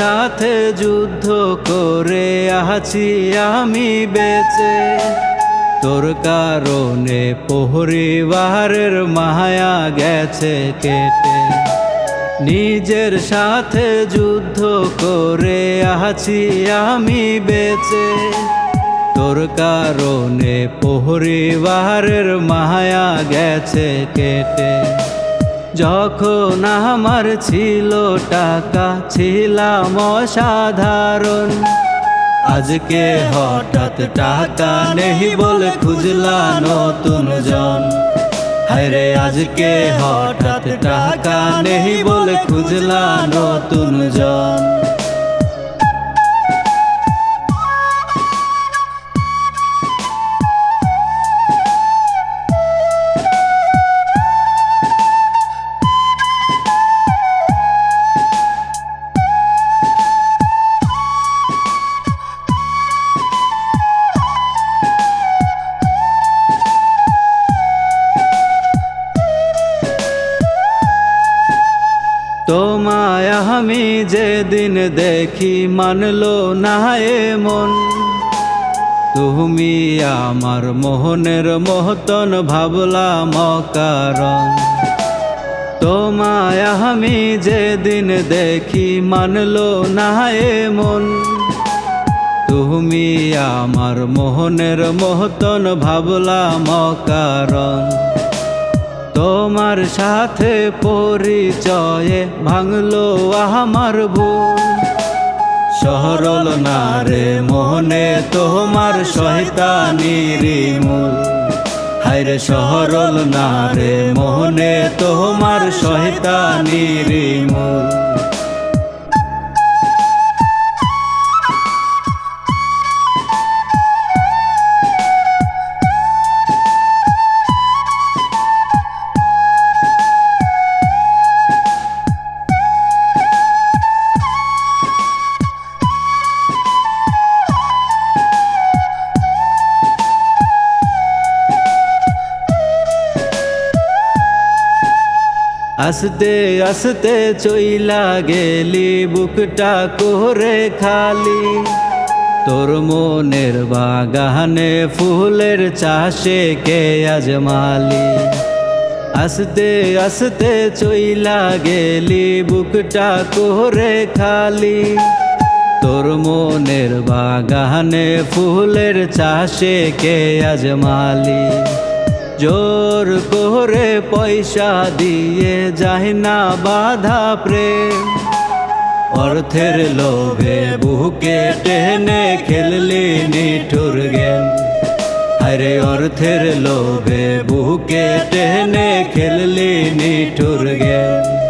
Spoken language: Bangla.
সাথে যুদ্ধ করে আছি আমি বেঁচে। তোর কারণে পরিবারের মায়া গেছে কেটে। নিজের সাথে যুদ্ধ করে আছি আমি বেঁচে। তোর কারণে পরিবারের মায়া গেছে কেটে। যখন আমার ছিল টাকা, ছিলাম অসাধারণ। আজকে হঠাৎ টাকা নেই বলে খুঁজলা নতুন জন। হায়রে, আজকে হঠাৎ টাকা নেই বলে খুঁজলা নতুন জন। তোমায় আমি যেদিন দেখি মানলো না এ মন। তুমি আমার মোহনের মহতন ভাবলাম কারণ তোমায় আমি যেদিন দেখি মানলো না এ মন। তুমি আমার মোহনের মহতন ভাবলাম কারণ তোমার সাথে পরিচয়ে ভাঙলো আমার ভুল। সরল না রে মোহনে তোমার শয়তানির মূল হায়রে সরল না রে মোহনে তোমার সহিতা মূল আস্তে আস্তে চইলা গেলি, বুকটা করে খালি। তোর মনের বাগানে ফুলের চাষে কে আজমালি আস্তে আস্তে চইলা গেলি, বুকটা করে খালি। তোর মনের বাগানে ফুলের চাষে কে আজমালি জোর করে পয়সা দিয়ে যায় না বাধা প্রেম। অর্থের লোভে বুকে টেনে খেললি নিঠুর গেম। আরে অর্থের লোভে বুকে টেনে খেললি নিঠুর গেম।